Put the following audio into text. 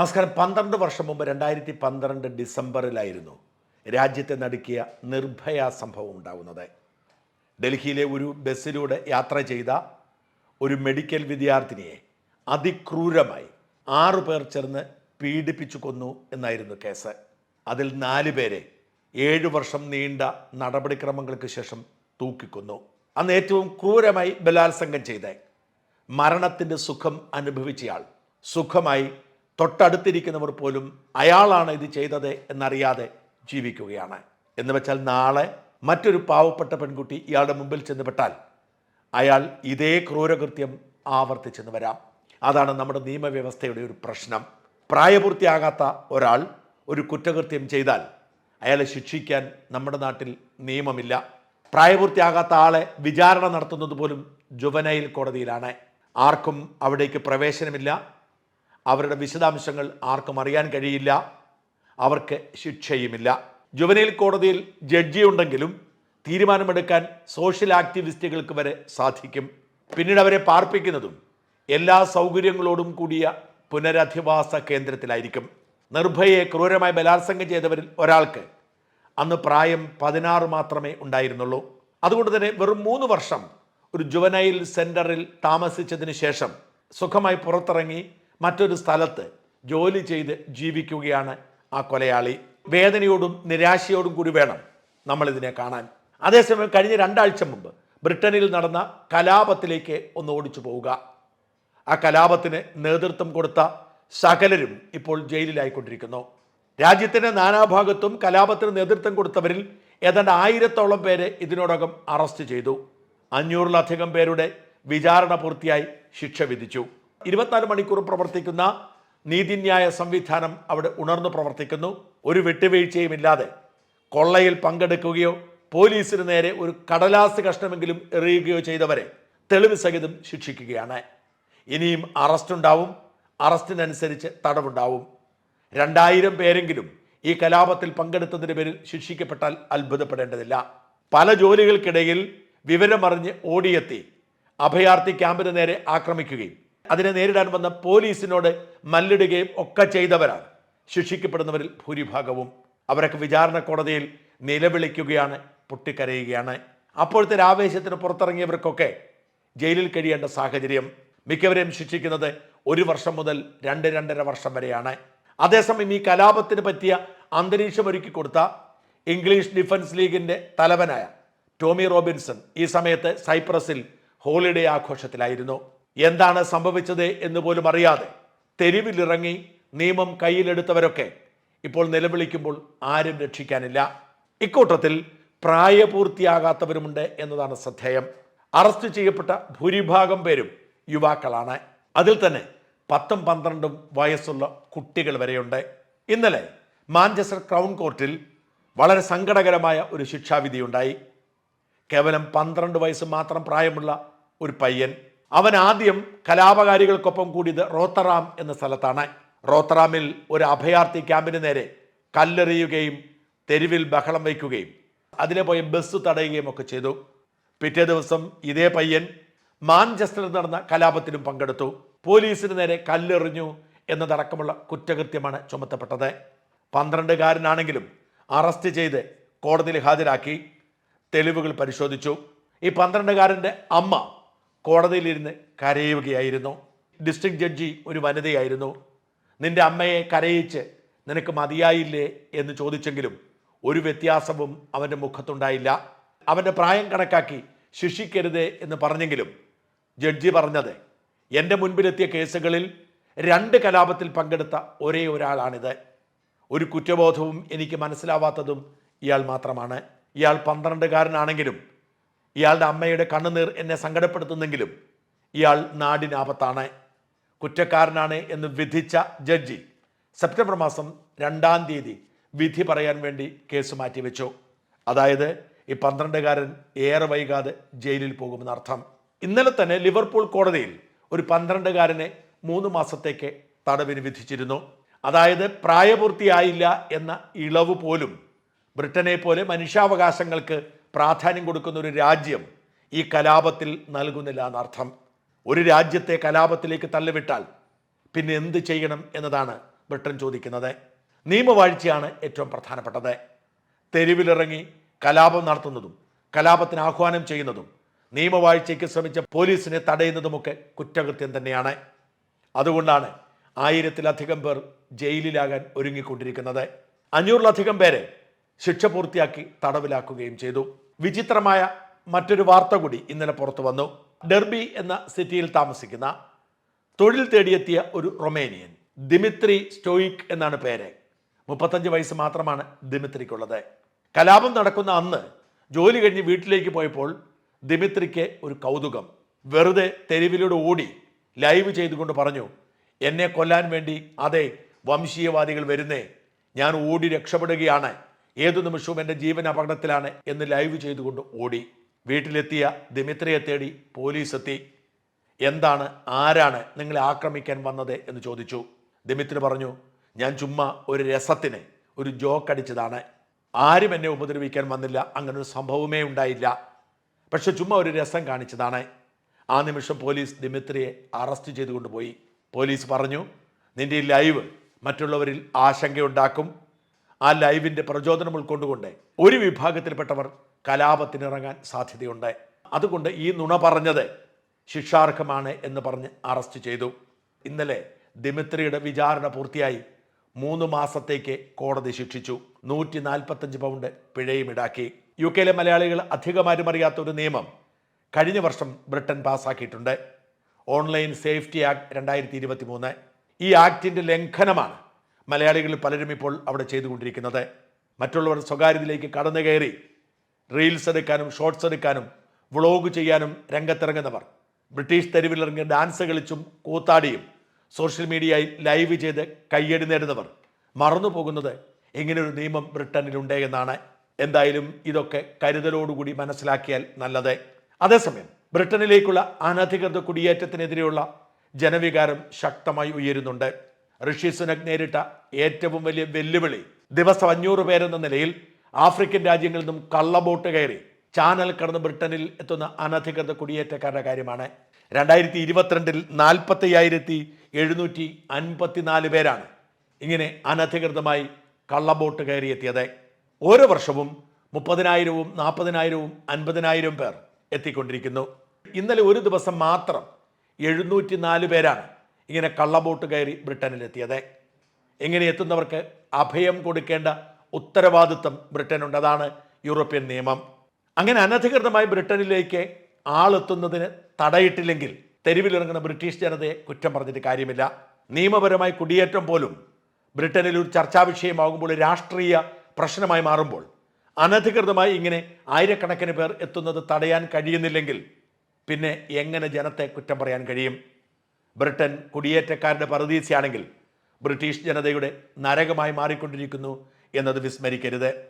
നമസ്കാരം. പന്ത്രണ്ട് വർഷം മുമ്പ് രണ്ടായിരത്തി പന്ത്രണ്ട് ഡിസംബറിലായിരുന്നു രാജ്യത്തെ നടുക്കിയ നിർഭയ സംഭവം ഉണ്ടാകുന്നത് ഡൽഹിയിലെ ഒരു ബസ്സിലൂടെ യാത്ര ചെയ്ത ഒരു മെഡിക്കൽ വിദ്യാർത്ഥിനിയെ അതിക്രൂരമായി ആറു പേർ ചേർന്ന് പീഡിപ്പിച്ചു കൊന്നു എന്നായിരുന്നു കേസ്. അതിൽ നാല് പേരെ ഏഴു വർഷം നീണ്ട നടപടിക്രമങ്ങൾക്ക് ശേഷം തൂക്കിക്കൊന്നു. അന്ന് ഏറ്റവും ക്രൂരമായി ബലാത്സംഗം ചെയ്ത മരണത്തിന്റെ സുഖം അനുഭവിച്ചയാൾ സുഖമായി തൊട്ടടുത്തിരിക്കുന്നവർ പോലും അയാളാണ് ഇത് ചെയ്തത് എന്നറിയാതെ ജീവിക്കുകയാണ്. എന്ന് വെച്ചാൽ നാളെ മറ്റൊരു പാവപ്പെട്ട പെൺകുട്ടി ഇയാളുടെ മുമ്പിൽ ചെന്നുപെട്ടാൽ അയാൾ ഇതേ ക്രൂരകൃത്യം ആവർത്തിച്ചെന്ന് വരാം. അതാണ് നമ്മുടെ നിയമവ്യവസ്ഥയുടെ ഒരു പ്രശ്നം. പ്രായപൂർത്തിയാകാത്ത ഒരാൾ ഒരു കുറ്റകൃത്യം ചെയ്താൽ അയാളെ ശിക്ഷിക്കാൻ നമ്മുടെ നാട്ടിൽ നിയമമില്ല. പ്രായപൂർത്തിയാകാത്ത ആളെ വിചാരണ നടത്തുന്നത് പോലും ജുവനൈൽ കോടതിയിലാണ്. ആർക്കും അവിടേക്ക് പ്രവേശനമില്ല. അവരുടെ വിശദാംശങ്ങൾ ആർക്കും അറിയാൻ കഴിയില്ല. അവർക്ക് ശിക്ഷയുമില്ല. ജുവനൈൽ കോടതിയിൽ ജഡ്ജി ഉണ്ടെങ്കിലും തീരുമാനമെടുക്കാൻ സോഷ്യൽ ആക്ടിവിസ്റ്റുകൾക്ക് വരെ സാധിക്കും. പിന്നീട് അവരെ പാർപ്പിക്കുന്നതും എല്ലാ സൗകര്യങ്ങളോടും കൂടിയ പുനരധിവാസ കേന്ദ്രത്തിലായിരിക്കും. നിർഭയെ ക്രൂരമായി ബലാത്സംഗം ചെയ്തവരിൽ ഒരാൾക്ക് അന്ന് പ്രായം പതിനാറ് മാത്രമേ ഉണ്ടായിരുന്നുള്ളൂ. അതുകൊണ്ട് തന്നെ വെറും മൂന്ന് വർഷം ഒരു ജുവനൈൽ സെന്ററിൽ താമസിച്ചതിന് ശേഷം സുഖമായി പുറത്തിറങ്ങി മറ്റൊരു സ്ഥലത്ത് ജോലി ചെയ്ത് ജീവിക്കുകയാണ് ആ കൊലയാളി. വേദനയോടും നിരാശയോടും കൂടി വേണം നമ്മളിതിനെ കാണാൻ. അതേസമയം കഴിഞ്ഞ രണ്ടാഴ്ച മുമ്പ് ബ്രിട്ടനിൽ നടന്ന കലാപത്തിലേക്ക് ഒന്ന് ഓടിച്ചു പോവുക. ആ കലാപത്തിന് നേതൃത്വം കൊടുത്ത സകലരും ഇപ്പോൾ ജയിലിലായിക്കൊണ്ടിരിക്കുന്നു. രാജ്യത്തിന്റെ നാനാഭാഗത്തും കലാപത്തിന് നേതൃത്വം കൊടുത്തവരിൽ ഏതാണ്ട് ആയിരത്തോളം പേരെ ഇതിനോടകം അറസ്റ്റ് ചെയ്തു. അഞ്ഞൂറിലധികം പേരുടെ വിചാരണ പൂർത്തിയായി ശിക്ഷ വിധിച്ചു. ഇരുപത്തിനാല് മണിക്കൂറും പ്രവർത്തിക്കുന്ന നീതിന്യായ സംവിധാനം അവിടെ ഉണർന്നു പ്രവർത്തിക്കുന്നു. ഒരു വിട്ടുവീഴ്ചയും ഇല്ലാതെ കൊള്ളയിൽ പങ്കെടുക്കുകയോ പോലീസിന് നേരെ ഒരു കടലാസ് കഷ്ണമെങ്കിലും എറിയുകയോ ചെയ്തവരെ തെളിവ് സഹിതം ശിക്ഷിക്കുകയാണ്. ഇനിയും അറസ്റ്റ് ഉണ്ടാവും. അറസ്റ്റിനനുസരിച്ച് തടവുണ്ടാവും. രണ്ടായിരം പേരെങ്കിലും ഈ കലാപത്തിൽ പങ്കെടുത്തതിന്റെ പേരിൽ ശിക്ഷിക്കപ്പെട്ടാൽ അത്ഭുതപ്പെടേണ്ടതില്ല. പല ജോലികൾക്കിടയിൽ വിവരമറിഞ്ഞ് ഓടിയെത്തി അഭയാർത്ഥി ക്യാമ്പിന് നേരെ ആക്രമിക്കുകയും അതിനെ നേരിടാൻ വന്ന പോലീസിനോട് മല്ലിടുകയും ഒക്കെ ചെയ്തവരാണ്. ശിക്ഷിക്കപ്പെടുന്നവരിൽ ഭൂരിഭാഗവും അവരൊക്കെ വിചാരണ കോടതിയിൽ നിലവിളിക്കുകയാണ് പൊട്ടിക്കരയുകയാണ്. അപ്പോഴത്തെ ആവേശത്തിന് പുറത്തിറങ്ങിയവർക്കൊക്കെ ജയിലിൽ കഴിയേണ്ട സാഹചര്യം മിക്കവരെയും ശിക്ഷിക്കുന്നത് ഒരു വർഷം മുതൽ രണ്ട് രണ്ടര വർഷം വരെയാണ്. അതേസമയം ഈ കലാപത്തിന് പറ്റിയ അന്തരീക്ഷം ഒരുക്കി കൊടുത്ത ഇംഗ്ലീഷ് ഡിഫൻസ് ലീഗിന്റെ തലവനായ ടോമി റോബിൻസൺ ഈ സമയത്ത് സൈപ്രസിൽ ഹോളിഡേ ആഘോഷത്തിലായിരുന്നു. എന്താണ് സംഭവിച്ചത് എന്ന് പോലും അറിയാതെ തെരുവിലിറങ്ങി നിയമം കയ്യിലെടുത്തവരൊക്കെ ഇപ്പോൾ നിലവിളിക്കുമ്പോൾ ആരും രക്ഷിക്കാനില്ല. ഇക്കൂട്ടത്തിൽ പ്രായപൂർത്തിയാകാത്തവരുമുണ്ട് എന്നതാണ് ശ്രദ്ധേയം. അറസ്റ്റ് ചെയ്യപ്പെട്ട ഭൂരിഭാഗം പേരും യുവാക്കളാണ്. അതിൽ തന്നെ പത്തും പന്ത്രണ്ടും വയസ്സുള്ള കുട്ടികൾ വരെയുണ്ട്. ഇന്നലെ മാഞ്ചസ്റ്റർ ക്രൗൺ കോർട്ടിൽ വളരെ സങ്കടകരമായ ഒരു ശിക്ഷാവിധിയുണ്ടായി. കേവലം പന്ത്രണ്ട് വയസ്സ് മാത്രം പ്രായമുള്ള ഒരു പയ്യൻ അവൻ ആദ്യം കലാപകാരികൾക്കൊപ്പം കൂടിയത് റോത്തറാം എന്ന സ്ഥലത്താണ്. റോത്തറാമിൽ ഒരു അഭയാർത്ഥി ക്യാമ്പിന് നേരെ കല്ലെറിയുകയും തെരുവിൽ ബഹളം വയ്ക്കുകയും അതിലെ പോയ ബസ് തടയുകയും ഒക്കെ ചെയ്തു. പിറ്റേ ദിവസം ഇതേ പയ്യൻ മാഞ്ചസ്റ്ററിൽ നടന്ന കലാപത്തിലും പങ്കെടുത്തു. പോലീസിന് നേരെ കല്ലെറിഞ്ഞു എന്നതടക്കമുള്ള കുറ്റകൃത്യമാണ് ചുമത്തപ്പെട്ടത്. പന്ത്രണ്ടുകാരനാണെങ്കിലും അറസ്റ്റ് ചെയ്ത് കോടതിയിൽ ഹാജരാക്കി തെളിവുകൾ പരിശോധിച്ചു. ഈ പന്ത്രണ്ടുകാരന്റെ അമ്മ കോടതിയിലിരുന്ന് കരയുകയായിരുന്നു. ഡിസ്ട്രിക്ട് ജഡ്ജി ഒരു വനിതയായിരുന്നു. നിന്റെ അമ്മയെ കരയിച്ച് നിനക്ക് മതിയായില്ലേ? എന്ന് ചോദിച്ചെങ്കിലും ഒരു വ്യത്യാസവും അവന്റെ മുഖത്തുണ്ടായില്ല. അവന്റെ പ്രായം കണക്കാക്കി ശിക്ഷിക്കരുത് എന്ന് പറഞ്ഞെങ്കിലും ജഡ്ജി പറഞ്ഞത് എന്റെ മുൻപിലെത്തിയ കേസുകളിൽ രണ്ട് കലാപത്തിൽ പങ്കെടുത്ത ഒരേ ഒരാളാണിത്. ഒരു കുറ്റബോധവും എനിക്ക് മനസ്സിലാവാത്തതും ഇയാൾ മാത്രമാണ്. ഇയാൾ പന്ത്രണ്ടുകാരനാണെങ്കിലും ഇയാളുടെ അമ്മയുടെ കണ്ണുനീർ എന്നെ സങ്കടപ്പെടുത്തുന്നെങ്കിലും ഇയാൾ നാടിനാപത്താണ് കുറ്റക്കാരനാണ് എന്ന് വിധിച്ച ജഡ്ജി സെപ്റ്റംബർ മാസം രണ്ടാം തീയതി വിധി പറയാൻ വേണ്ടി കേസ് മാറ്റിവെച്ചു. അതായത് ഈ പന്ത്രണ്ടുകാരൻ ഏറെ വൈകാതെ ജയിലിൽ പോകുമെന്നർത്ഥം ഇന്നലെ തന്നെ ലിവർപൂൾ കോടതിയിൽ ഒരു പന്ത്രണ്ടുകാരനെ മൂന്ന് മാസത്തേക്ക് തടവിന് വിധിച്ചിരുന്നു. അതായത് പ്രായപൂർത്തിയായില്ല എന്ന ഇളവ് പോലും ബ്രിട്ടനെ പോലെ മനുഷ്യാവകാശങ്ങൾക്ക് പ്രാധാന്യം കൊടുക്കുന്ന ഒരു രാജ്യം ഈ കലാപത്തിൽ നൽകുന്നില്ല എന്നർത്ഥം. ഒരു രാജ്യത്തെ കലാപത്തിലേക്ക് തള്ളിവിട്ടാൽ പിന്നെ എന്ത് ചെയ്യണം എന്നതാണ് ബ്രിട്ടൻ ചോദിക്കുന്നത്. നിയമവാഴ്ചയാണ് ഏറ്റവും പ്രധാനപ്പെട്ടത്. തെരുവിലിറങ്ങി കലാപം നടത്തുന്നതും കലാപത്തിന് ആഹ്വാനം ചെയ്യുന്നതും നിയമവാഴ്ചയ്ക്ക് ശ്രമിച്ച പോലീസിനെ തടയുന്നതുമൊക്കെ കുറ്റകൃത്യം തന്നെയാണ്. അതുകൊണ്ടാണ് ആയിരത്തിലധികം പേർ ജയിലിലാകാൻ ഒരുങ്ങിക്കൊണ്ടിരിക്കുന്നത്. അഞ്ഞൂറിലധികം പേരെ ശിക്ഷ പൂർത്തിയാക്കി തടവിലാക്കുകയും ചെയ്തു. വിചിത്രമായ മറ്റൊരു വാർത്ത കൂടി ഇന്നലെ പുറത്തു വന്നു. ഡെർബി എന്ന സിറ്റിയിൽ താമസിക്കുന്ന തൊഴിൽ തേടിയെത്തിയ ഒരു റൊമേനിയൻ ദിമിത്രി സ്റ്റോയിക് എന്നാണ് പേര്. മുപ്പത്തഞ്ച് വയസ്സ് മാത്രമാണ് ദിമിത്രിക്കുള്ളത്. കലാപം നടക്കുന്ന അന്ന് ജോലി കഴിഞ്ഞ് വീട്ടിലേക്ക് പോയപ്പോൾ ദിമിത്രിക്ക് ഒരു കൗതുകം. വെറുതെ തെരുവിലൂടെ ഓടി ലൈവ് ചെയ്തുകൊണ്ട് പറഞ്ഞു എന്നെ കൊല്ലാൻ വേണ്ടി അതെ വംശീയവാദികൾ വരുന്നേ ഞാൻ ഓടി രക്ഷപ്പെടുകയാണ്. ഏതു നിമിഷവും എന്റെ ജീവൻ അപകടത്തിലാണ് എന്ന് ലൈവ് ചെയ്തുകൊണ്ട് ഓടി. വീട്ടിലെത്തിയ ദിമിത്രയെ തേടി പോലീസ് എത്തി എന്താണ് ആരാണ് നിങ്ങളെ ആക്രമിക്കാൻ വന്നത് എന്ന് ചോദിച്ചു. ദിമിത്രി പറഞ്ഞു ഞാൻ ചുമ്മാ ഒരു രസത്തിന് ഒരു ജോക്ക് അടിച്ചതാണ്. ആരും എന്നെ ഉപദ്രവിക്കാൻ വന്നില്ല അങ്ങനെ ഒരു സംഭവമേ ഉണ്ടായില്ല. പക്ഷെ ചുമ്മാ ഒരു രസം കാണിച്ചതാണ്. ആ നിമിഷം പോലീസ് ദിമിത്രിയെ അറസ്റ്റ് ചെയ്തുകൊണ്ട് പോയി. പോലീസ് പറഞ്ഞു നിന്റെ ഈ ലൈവ് മറ്റുള്ളവരിൽ ആശങ്കയുണ്ടാക്കും ആ ലൈവിന്റെ പ്രചോദനം ഉൾക്കൊണ്ടുകൊണ്ട് ഒരു വിഭാഗത്തിൽപ്പെട്ടവർ കലാപത്തിനിറങ്ങാൻ സാധ്യതയുണ്ട്. അതുകൊണ്ട് ഈ നുണ പറഞ്ഞത് ശിക്ഷാർഹമാണ് എന്ന് പറഞ്ഞ് അറസ്റ്റ് ചെയ്തു. ഇന്നലെ ദിമിത്രിയുടെ വിചാരണ പൂർത്തിയായി. മൂന്ന് മാസത്തേക്ക് കോടതി ശിക്ഷിച്ചു. നൂറ്റി നാൽപ്പത്തഞ്ച് പൗണ്ട് പിഴയും ഈടാക്കി. യു കെയിലെ മലയാളികൾ അധികമാരും അറിയാത്ത ഒരു നിയമം കഴിഞ്ഞ വർഷം ബ്രിട്ടൻ പാസ്സാക്കിയിട്ടുണ്ട് ഓൺലൈൻ സേഫ്റ്റി ആക്ട് രണ്ടായിരത്തി ഇരുപത്തി മൂന്ന് ഈ ആക്ടിന്റെ ലംഘനമാണ് മലയാളികളിൽ പലരും ഇപ്പോൾ അവിടെ ചെയ്തുകൊണ്ടിരിക്കുന്നത്. മറ്റുള്ളവർ സ്വകാര്യതയിലേക്ക് കടന്നു കയറി റീൽസ് എടുക്കാനും ഷോർട്സ് എടുക്കാനും വ്ളോഗ് ചെയ്യാനും രംഗത്തിറങ്ങുന്നവർ ബ്രിട്ടീഷ് തെരുവിലിറങ്ങി ഡാൻസ് കളിച്ചും കൂത്താടിയും സോഷ്യൽ മീഡിയയിൽ ലൈവ് ചെയ്ത് കയ്യടി നേടുന്നവർ മറന്നു പോകുന്നത് ഇങ്ങനൊരു നിയമം ബ്രിട്ടനിലുണ്ട് എന്നാണ്. എന്തായാലും ഇതൊക്കെ കരുതലോടുകൂടി മനസ്സിലാക്കിയാൽ നല്ലത്. അതേസമയം ബ്രിട്ടനിലേക്കുള്ള അനധികൃത കുടിയേറ്റത്തിനെതിരെയുള്ള ജനവികാരം ശക്തമായി ഉയരുന്നുണ്ട്. ഋഷി സുനക് നേരിട്ട ഏറ്റവും വലിയ വെല്ലുവിളി. ദിവസം അഞ്ഞൂറ് പേരെന്ന നിലയിൽ ആഫ്രിക്കൻ രാജ്യങ്ങളിൽ നിന്നും കള്ളബോട്ട് കയറി ചാനൽ കടന്ന് ബ്രിട്ടനിൽ എത്തുന്ന അനധികൃത കുടിയേറ്റക്കാരുടെ കാര്യമാണ്. രണ്ടായിരത്തി ഇരുപത്തിരണ്ടിൽ നാൽപ്പത്തി അയ്യായിരത്തി എഴുന്നൂറ്റി അൻപത്തിനാല് പേരാണ് ഇങ്ങനെ അനധികൃതമായി കള്ളബോട്ട് കയറിയെത്തിയത്. ഓരോ വർഷവും മുപ്പതിനായിരവും നാൽപ്പതിനായിരവും അൻപതിനായിരം പേർ എത്തിക്കൊണ്ടിരിക്കുന്നു. ഇന്നലെ ഒരു ദിവസം മാത്രം എഴുന്നൂറ്റി നാല് പേരാണ് ഇങ്ങനെ കള്ളബോട്ട് കയറി ബ്രിട്ടനിലെത്തിയത്. ഇങ്ങനെ എത്തുന്നവർക്ക് അഭയം കൊടുക്കേണ്ട ഉത്തരവാദിത്വം ബ്രിട്ടനുണ്ട്. അതാണ് യൂറോപ്യൻ നിയമം. അങ്ങനെ അനധികൃതമായി ബ്രിട്ടനിലേക്ക് ആളെത്തുന്നതിന് തടയിട്ടില്ലെങ്കിൽ തെരുവിലിറങ്ങുന്ന ബ്രിട്ടീഷ് ജനതയെ കുറ്റം പറഞ്ഞിട്ട് കാര്യമില്ല. നിയമപരമായി കുടിയേറ്റം പോലും ബ്രിട്ടനിൽ ഒരു ചർച്ചാ വിഷയമാകുമ്പോൾ രാഷ്ട്രീയ പ്രശ്നമായി മാറുമ്പോൾ അനധികൃതമായി ഇങ്ങനെ ആയിരക്കണക്കിന് പേർ എത്തുന്നത് തടയാൻ കഴിയുന്നില്ലെങ്കിൽ പിന്നെ എങ്ങനെ ജനത്തെ കുറ്റം പറയാൻ കഴിയും? ബ്രിട്ടൻ കുടിയേറ്റക്കാരുടെ പറുദീസയാണെങ്കിൽ ബ്രിട്ടീഷ് ജനതയുടെ നരകമായി മാറിക്കൊണ്ടിരിക്കുന്നു എന്നത് വിസ്മരിക്കരുത്.